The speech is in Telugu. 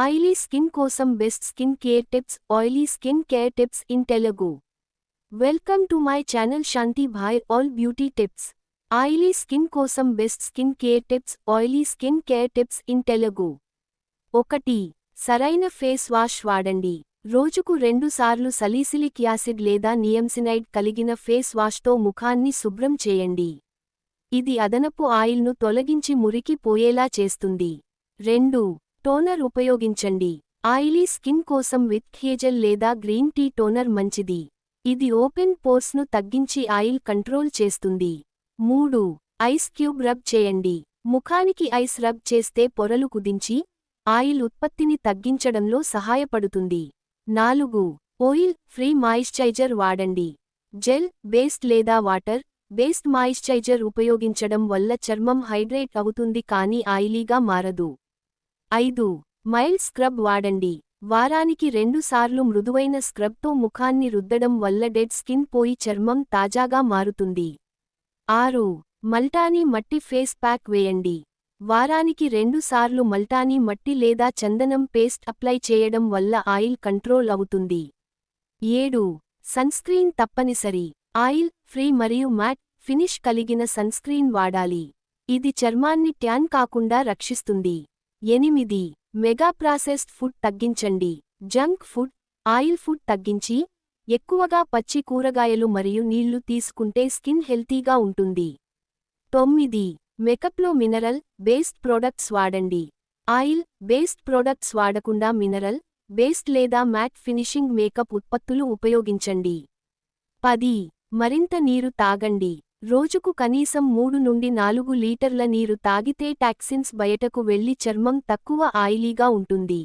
ఆయిలీ స్కిన్ కోసం best skin care tips oily skin care tips in Telugu. Welcome to my channel Shanti Bhai all beauty tips. Oily skin కోసం best skin care tips oily skin care tips in Telugu. ఒకటి సరైన ఫేస్ వాష్ వాడండి. రోజుకు రెండుసార్లు సలీసిలిక్ యాసిడ్ లేదా నియంసినైడ్ కలిగిన ఫేస్ వాష్తో ముఖాన్ని శుభ్రం చేయండి. ఇది అదనపు ఆయిల్ను తొలగించి మురికి పోయేలా చేస్తుంది. రెండు టోనర్ ఉపయోగించండి. ఆయిలీ స్కిన్ కోసం విత్ హేజల్ లేదా గ్రీన్ టీ టోనర్ మంచిది. ఇది ఓపెన్ పోర్స్ను తగ్గించి ఆయిల్ కంట్రోల్ చేస్తుంది. మూడు ఐస్ క్యూబ్ రబ్ చేయండి. ముఖానికి ఐస్ రబ్ చేస్తే పొరలు కుదించి ఆయిల్ ఉత్పత్తిని తగ్గించడంలో సహాయపడుతుంది. నాలుగు ఓయిల్ ఫ్రీ మాయిశ్చరైజర్ వాడండి. జెల్ బేస్డ్ లేదా వాటర్ బేస్డ్ మాయిశ్చరైజర్ ఉపయోగించడం వల్ల చర్మం హైడ్రేట్ అవుతుంది కానీ ఆయిలీగా మారదు. ఐదు. మైల్డ్ స్క్రబ్ వాడండి. వారానికి రెండుసార్లు మృదువైన స్క్రబ్తో ముఖాన్ని రుద్దడం వల్ల డెడ్ స్కిన్ పోయి చర్మం తాజాగా మారుతుంది. ఆరు. మల్టానీ మట్టి ఫేస్ ప్యాక్ వేయండి. వారానికి రెండుసార్లు మల్టానీ మట్టి లేదా చందనం పేస్ట్ అప్లై చేయడం వల్ల ఆయిల్ కంట్రోల్ అవుతుంది. ఏడు. సన్స్క్రీన్ తప్పనిసరి. ఆయిల్ ఫ్రీ మరియు మ్యాట్ ఫినిష్ కలిగిన సన్స్క్రీన్ వాడాలి. ఇది చర్మాన్ని ట్యాన్ కాకుండా రక్షిస్తుంది. ఎనిమిది. మెగా ప్రాసెస్డ్ ఫుడ్ తగ్గించండి. జంక్ ఫుడ్ ఆయిల్ ఫుడ్ తగ్గించి ఎక్కువగా పచ్చి కూరగాయలు మరియు నీళ్ళు తీసుకుంటే స్కిన్ హెల్తీగా ఉంటుంది. తొమ్మిది. మెకప్లో మినరల్ బేస్డ్ ప్రొడక్ట్స్ వాడండి. ఆయిల్ బేస్డ్ ప్రొడక్ట్స్ వాడకుండా మినరల్ బేస్డ్ లేదా మ్యాట్ ఫినిషింగ్ మేకప్ ఉత్పత్తులు ఉపయోగించండి. పది. మరింత నీరు తాగండి. రోజుకు కనీసం మూడు నుండి నాలుగు లీటర్ల నీరు తాగితే టాక్సిన్స్ బయటకు వెళ్ళి చర్మం తక్కువ ఆయిలీగా ఉంటుంది.